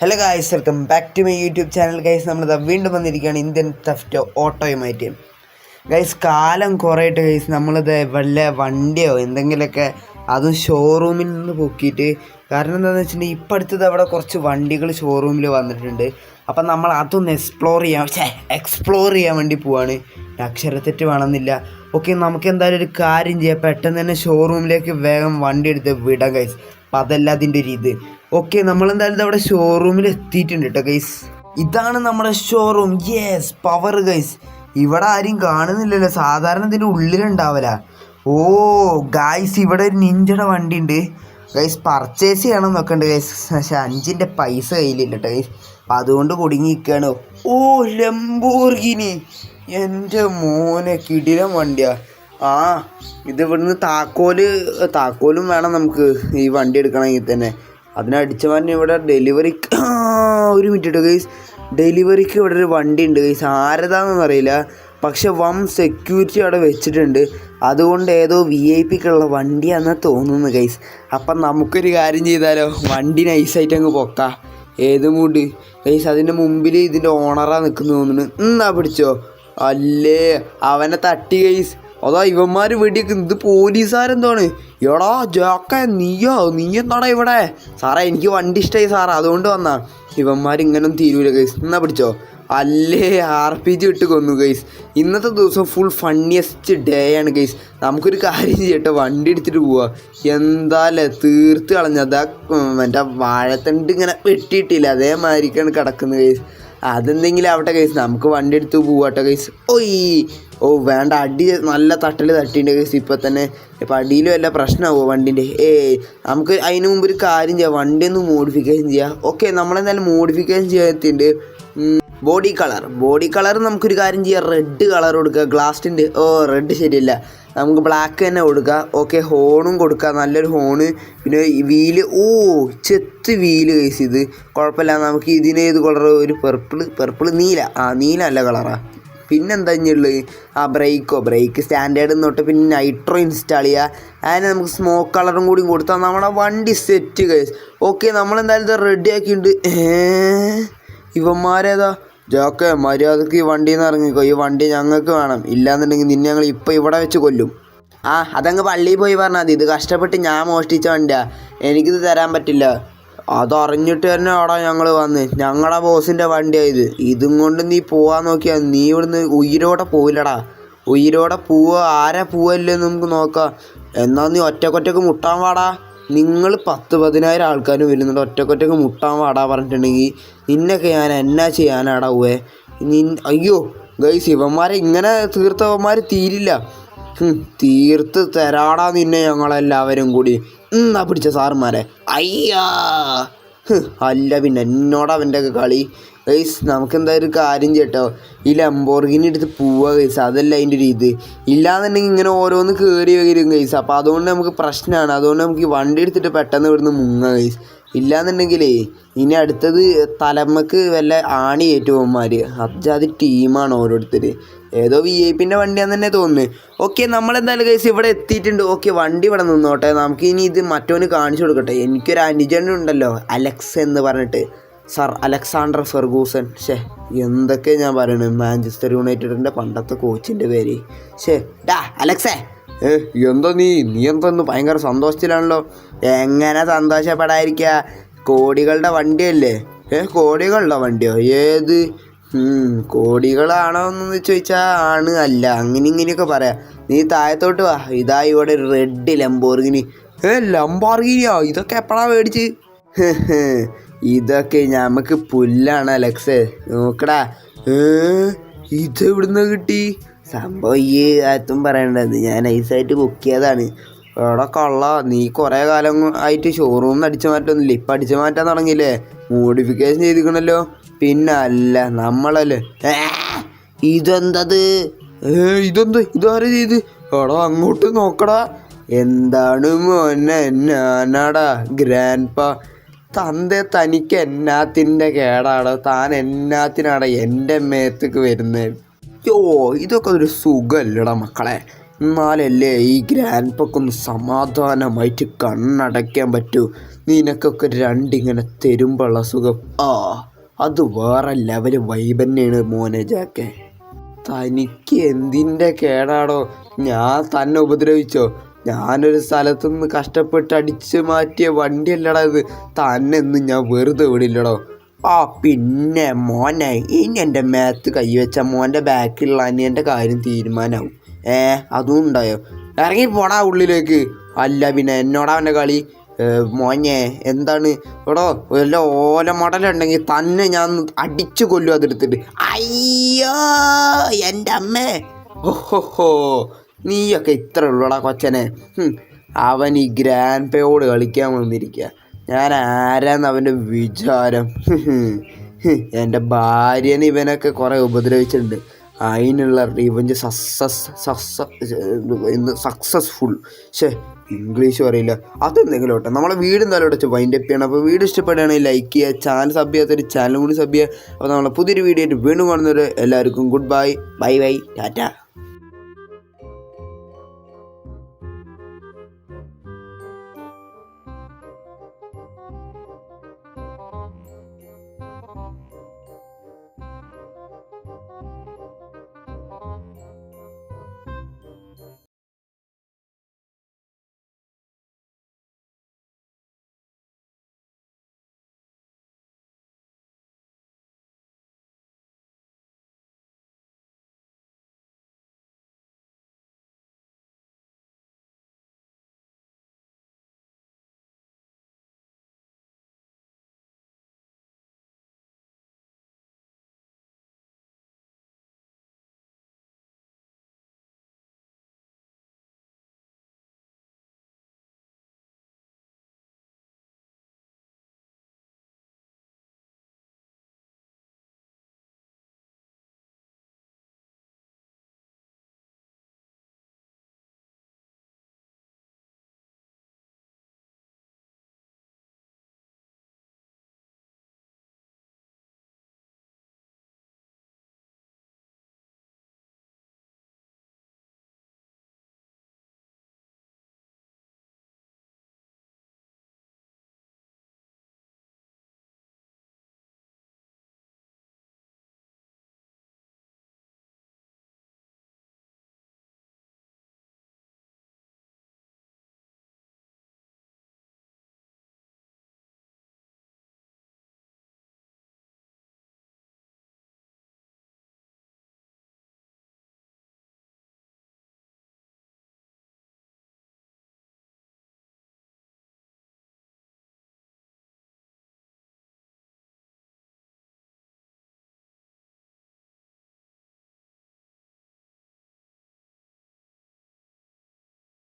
Hello guys welcome back to my YouTube channel guys നമ്മളിതാ വീണ്ടും വന്നിരിക്കുകയാണ് ഇന്ത്യൻ തെഫ്റ്റ് ഓട്ടോയുമായിട്ട് ഗൈസ് കാലം കുറേയിട്ട് ഗൈസ് നമ്മളിത് വല്ല വണ്ടിയോ എന്തെങ്കിലുമൊക്കെ അതും ഷോറൂമിൽ നിന്ന് പൊക്കിയിട്ട് കാരണം എന്താണെന്ന് വെച്ചിട്ടുണ്ടെങ്കിൽ ഇപ്പം അടുത്തത് അവിടെ കുറച്ച് വണ്ടികൾ ഷോറൂമിൽ വന്നിട്ടുണ്ട്. അപ്പം നമ്മൾ അതൊന്ന് എക്സ്പ്ലോർ ചെയ്യാൻ ഛേ എക്സ്പ്ലോർ ചെയ്യാൻ വേണ്ടി പോവാണ്. അക്ഷരത്തെറ്റ് വേണമെന്നില്ല. ഓക്കെ നമുക്ക് എന്തായാലും ഒരു കാര്യം ചെയ്യാം. പെട്ടെന്ന് തന്നെ ഷോറൂമിലേക്ക് വേഗം വണ്ടി എടുത്ത് വിടാം ഗൈസ് അപ്പം അതല്ല അതിന്റെ ഒരു ഇത് ഓക്കെ നമ്മളെന്തായാലും അവിടെ ഷോറൂമിൽ എത്തിയിട്ടുണ്ട് കേട്ടോ ഗൈസ് ഇതാണ് നമ്മുടെ ഷോറൂം യെസ് പവർ ഗൈസ് ഇവിടെ ആരും കാണുന്നില്ലല്ലോ. സാധാരണ ഇതിന്റെ ഉള്ളിലുണ്ടാവില്ല ഓ ഗൈസ് ഇവിടെ ഒരു നിഞ്ചയുടെ വണ്ടി ഉണ്ട് ഗൈസ് പർച്ചേസ് ചെയ്യണം നോക്കണ്ട് ഗൈസ് പക്ഷെ അഞ്ചിന്റെ പൈസ കയ്യിലില്ല കേട്ടോ ഗൈസ് അപ്പം അതുകൊണ്ട് കുടുങ്ങി നിൽക്കുകയാണ് ഓ ലംബോർഗിനി എന്റെ മോനെ കിടിലം വണ്ടിയാ. ആ ഇത് ഇവിടുന്ന് താക്കോൽ താക്കോലും വേണം നമുക്ക് ഈ വണ്ടി എടുക്കണമെങ്കിൽ തന്നെ. അതിനടിച്ച പറഞ്ഞ ഇവിടെ ഡെലിവറി ഒരു മിനിറ്റ് ഗൈസ് ഡെലിവറിക്ക് ഇവിടെ ഒരു വണ്ടി ഉണ്ട് ഗൈസ് ആരതാണെന്ന് അറിയില്ല. പക്ഷെ വൺ സെക്യൂരിറ്റി അവിടെ വെച്ചിട്ടുണ്ട്. അതുകൊണ്ട് ഏതോ വി ഐ പിക്കുള്ള വണ്ടിയാണെന്ന് തോന്നുന്നു ഗൈസ് അപ്പം നമുക്കൊരു കാര്യം ചെയ്താലോ? വണ്ടി നൈസായിട്ട് അങ്ങ് പൊക്കാം. ഏത് മൂഡ് ഗൈസ് അതിന്റെ മുമ്പിൽ ഇതിന്റെ ഓണറാണ് നിൽക്കുന്നു തോന്നുന്നു. എന്നാ പിടിച്ചോ? അല്ലേ? അവനെ തട്ടി ഗൈസ് അതാ ഇവന്മാർ വെടിയൊക്കെ ഇത് പോലീസുകാരെന്താണ് എടാ ജാക്ക നീയോ? നീ എന്താടാ ഇവിടെ? സാറേ എനിക്ക് വണ്ടി ഇഷ്ടമായി സാറേ അതുകൊണ്ട് വന്നാ. ഇവന്മാർ ഇങ്ങനെ തീരൂല കേസ് എന്നാ പിടിച്ചോ? അല്ലേ? ആർ പി ജി ഇട്ട് കൊന്നു ഗൈസ് ഇന്നത്തെ ദിവസം ഫുൾ ഫണ്ണിയസ്റ്റ് ഡേ ആണ് ഗൈസ് നമുക്കൊരു കാര്യം ചെയ്യട്ടെ. വണ്ടി എടുത്തിട്ട് പോവാ. എന്താല്ലേ തീർത്ത് കളഞ്ഞതാ മറ്റേ വാഴത്തണ്ട് ഇങ്ങനെ വെട്ടിയിട്ടില്ല. അതേമാതിരിക്കാണ് കിടക്കുന്നത് ഗൈസ് അതെന്തെങ്കിലും ആവട്ടെ കേസ് നമുക്ക് വണ്ടി എടുത്ത് പോവാട്ടെ കേസ് ഓയ്! ഓ വേണ്ട. അടി നല്ല തട്ടൽ തട്ടിന്റെ കേസ് ഇപ്പം തന്നെ ഇപ്പം അടിയിലും വല്ല പ്രശ്നമാവോ വണ്ടിന്റെ? ഏ നമുക്ക് അതിന് മുമ്പ് ഒരു കാര്യം ചെയ്യാം. വണ്ടി ഒന്ന് മോഡിഫിക്കേഷൻ ചെയ്യാം. ഓക്കെ നമ്മളെന്തായാലും മോഡിഫിക്കേഷൻ ചെയ്തിട്ടുണ്ട് ബോഡി കളർ ബോഡി കളർ നമുക്കൊരു കാര്യം ചെയ്യാം. റെഡ് കളർ കൊടുക്കുക. ഗ്ലാസ്റ്റിന്റെ ഓ റെഡ് ശരിയല്ല. നമുക്ക് ബ്ലാക്ക് തന്നെ കൊടുക്കുക ഓക്കെ ഹോണും കൊടുക്കുക നല്ലൊരു ഹോണ് പിന്നെ വീൽ ഓ ചെത്ത് വീൽ കേസ് ഇത്. കുഴപ്പമില്ല. നമുക്ക് ഇതിന് ഏത് കളർ ഒരു പെർപ്പിൾ പെർപ്പിൾ നീല. ആ നീല അല്ല കളറാ പിന്നെന്താ ഇനിയുള്ളത് ആ ബ്രേക്കോ ബ്രേക്ക് സ്റ്റാൻഡേർഡ് തൊട്ട് പിന്നെ നൈട്രോ ഇൻസ്റ്റാൾ ചെയ്യുക അതിന് നമുക്ക് സ്മോക്ക് കളറും കൂടി കൊടുത്താൽ നമ്മുടെ വണ്ടി സെറ്റ് കേസ് ഓക്കെ നമ്മളെന്തായാലും ഇത് റെഡി ആക്കിയിട്ടുണ്ട്. ഇവന്മാരേതാ? ജോക്കെ മര്യാദയ്ക്ക് ഈ വണ്ടിയിൽ നിന്ന് ഇറങ്ങിക്കോ. ഈ വണ്ടി ഞങ്ങൾക്ക് വേണം. ഇല്ലാന്നുണ്ടെങ്കിൽ നിന്നെ ഞങ്ങൾ ഇപ്പം ഇവിടെ വെച്ച് കൊല്ലും. ആ അതങ്ങ് പള്ളിയിൽ പോയി പറഞ്ഞാൽ മതി. ഇത് കഷ്ടപ്പെട്ട് ഞാൻ മോഷ്ടിച്ച വണ്ടിയാ. എനിക്കിത് തരാൻ പറ്റില്ല. അതറിഞ്ഞിട്ട് തന്നെ അവിടെ ഞങ്ങൾ വന്ന്. ഞങ്ങളുടെ ബോസിന്റെ വണ്ടിയാ ഇത്. കൊണ്ട് നീ പോവാൻ നോക്കിയാൽ നീ ഇവിടുന്ന് ഉയരോടെ പോവില്ലടാ. ഉയരോടെ പോവുക. ആരാ പോവല്ലേ നമുക്ക് നോക്കാം. എന്നാൽ നീ ഒറ്റക്കൊറ്റക്ക് മുട്ടാൻ വാടാ. നിങ്ങൾ പത്ത് പതിനായിരം ആൾക്കാർ വരുന്നുണ്ട് ഒറ്റക്കൊറ്റക്ക് മുട്ടാൻ വാടാ പറഞ്ഞിട്ടുണ്ടെങ്കിൽ നിന്നൊക്കെ ഞാൻ എന്നാ ചെയ്യാനാടാ ഉവേ നിൻ അയ്യോ ഗൈസ് ഇവന്മാരെ ഇങ്ങനെ തീർത്തവന്മാർ തീരില്ല. തീർത്ത് തരാടാ നിന്നെ ഞങ്ങളെല്ലാവരും കൂടി. എന്നാ പിടിച്ച സാറുമാരെ. അയ്യാ. അല്ല പിന്നെ എന്നോട് അവന്റെ ഒക്കെ കളി? ഗൈസ് നമുക്ക് എന്തായാലും കാര്യം ചെയ്യട്ടോ. ഈ ലംബോർഗിനി എടുത്ത് പോവുക ഗൈസ് അതല്ല അതിന്റെ ഒരു ഇത്. ഇല്ലാന്നുണ്ടെങ്കിൽ ഇങ്ങനെ ഓരോന്ന് കയറി വരും ഗൈസ് അപ്പോൾ അതുകൊണ്ട് നമുക്ക് പ്രശ്നമാണ് അതുകൊണ്ട് നമുക്ക് ഈ വണ്ടി എടുത്തിട്ട് പെട്ടെന്ന് ഇവിടുന്ന് മുങ്ങ ഗൈസ് ഇല്ലാന്നുണ്ടെങ്കിലേ ഇനി അടുത്തത് തലമ്മക്ക് വല്ല ആണി ഏറ്റുപോന്മാർ അത് ടീമാണ് ഓരോരുത്തർ ഏതോ വി ഐ പിന്റെ വണ്ടിയാന്ന് തന്നെ തോന്നുന്നു. ഓക്കെ നമ്മളെന്തായാലും ഗൈസ് ഇവിടെ എത്തിയിട്ടുണ്ട്. ഓക്കെ വണ്ടി ഇവിടെ നിന്നോട്ടെ. നമുക്ക് ഇനി ഇത് മറ്റോന് കാണിച്ചു കൊടുക്കട്ടെ. എനിക്കൊരു അനുജൻ ഉണ്ടല്ലോ അലക്സ് എന്ന് പറഞ്ഞിട്ട്. Sir Alexander Ferguson. ഷേ എന്തൊക്കെ ഞാൻ പറയണത് മാഞ്ചസ്റ്റർ യുണൈറ്റഡിന്റെ പണ്ടത്തെ കോച്ചിന്റെ പേര്. ഷേ ഡാ അലക്സേ. ഏ എന്താ നീ? നീ എന്തൊന്ന് ഭയങ്കര സന്തോഷത്തിലാണല്ലോ. എങ്ങനെ സന്തോഷപ്പെടാതിരിക്കുക കോടികളുടെ വണ്ടിയല്ലേ? ഏ കോടികളുടെ വണ്ടിയോ? ഏത്? കോടികളാണോ എന്ന് ചോദിച്ചാൽ ആണ്. അല്ല അങ്ങനെ ഇങ്ങനെയൊക്കെ പറയാം. നീ താഴത്തോട്ട് വാ. ഇതാ ഇവിടെ റെഡ് ലംബോർഗിനി. ഏ ലംബോർഗിനിയോ? ഇതൊക്കെ എപ്പോഴാണ് മേടിച്ച്. ഇതൊക്കെ ഞമ്മക്ക് പുല്ലാണ് അലക്സ്. നോക്കടാ. ഇത് എവിടുന്ന് കിട്ടി? സംഭവം ഈ ആത്തും പറയണ്ടത് ഞാൻ നൈസായിട്ട് ബുക്ക് ചെയ്തതാണ്. എവിടെ കൊള്ള നീ കുറേ കാലം ആയിട്ട് ഷോറൂമിൽ അടിച്ചു മാറ്റൊന്നുമില്ല. ഇപ്പം അടിച്ചു മാറ്റാൻ തുടങ്ങിയില്ലേ? മോഡിഫിക്കേഷൻ ചെയ്തിക്കണല്ലോ പിന്നെ അല്ല നമ്മളല്ലേ ഇതെന്തത്? ഇതെന്ത്? ഇതാരും ചെയ്ത്? എടാ അങ്ങോട്ട് നോക്കടാ. എന്താണ് മോനെ? ഞാനാടാ ഗ്രാൻഡ് പാ തന്റെ തനിക്ക് എന്നാത്തിന്റെ കേടാണ്. താൻ എന്നാത്തിനാണ് എന്റെ മേത്തേക്ക് വരുന്നത് യോ ഇതൊക്കെ ഒരു സുഖമല്ലടാ മക്കളെ. എന്നാലല്ലേ ഈ ഗ്രാൻഡ് പക്കൊന്ന് സമാധാനമായിട്ട് കണ്ണടയ്ക്കാൻ പറ്റൂ. നിനക്കൊക്കെ രണ്ടിങ്ങനെ തരുമ്പുള്ള സുഖം. ആ അത് വേറെ ലെവൽ വൈബ് തന്നെയാണ് മോനെ തനിക്ക് എന്തിന്റെ കേടാടോ? ഞാൻ തന്നെ ഉപദ്രവിച്ചോ? ഞാനൊരു സ്ഥലത്തുനിന്ന് കഷ്ടപ്പെട്ട് അടിച്ച് മാറ്റിയ വണ്ടിയല്ലടാ ഇത്. തന്നെന്ന് ഞാൻ വെറുതെ വിടില്ലടോ. ആ പിന്നെ മോനെ ഇനി എന്റെ മേത്ത് കൈവച്ച മോന്റെ ബാക്കിലുള്ള അനിയന്റെ കാര്യം തീരുമാനമാവും ഏ അതും ഉണ്ടായോ? ഇറങ്ങി പോടാ ഉള്ളിലേക്ക്. അല്ല പിന്നെ എന്നോടാ അവന്റെ കളി? മോനെ എന്താണ്? എടോ വല്ല ഓല മോഡലുണ്ടെങ്കിൽ തന്നെ ഞാൻ അടിച്ചു കൊല്ലും അതെടുത്തിട്ട് അയ്യോ എന്റെ അമ്മേ. ഓഹോ നീയൊക്കെ ഇത്ര ഉള്ളടാ കൊച്ചനെ. അവൻ ഈ ഗ്രാൻഡ് പേയോട് കളിക്കാൻ വന്നിരിക്കുക ഞാൻ ആരാന്ന് അവന്റെ വിചാരം. എന്റെ ഭാര്യനെ ഇവനൊക്കെ കുറേ ഉപദ്രവിച്ചിട്ടുണ്ട്. അതിനുള്ള റിവഞ്ച് സക്സസ് സക്സസ്ഫുൾ ഷേ ഇംഗ്ലീഷ് പറയില്ല. അതെന്തെങ്കിലും കേട്ടോ നമ്മളെ വീട് എന്തായാലും ഇവിടെ വൈൻഡപ്പ് ചെയ്യണം. അപ്പോൾ വീട് ഇഷ്ടപ്പെടുകയാണെങ്കിൽ ലൈക്ക് ചെയ്യുക. ചാനൽ സബ് ചെയ്യാത്തൊരു ചാനൽ കൂടി സബ് ചെയ്യുക. അപ്പോൾ നമ്മളെ പുതിയൊരു വീഡിയോ ആയിട്ട് വീണ്ടും കാണുന്നവർ എല്ലാവർക്കും goodbye bye bye Tata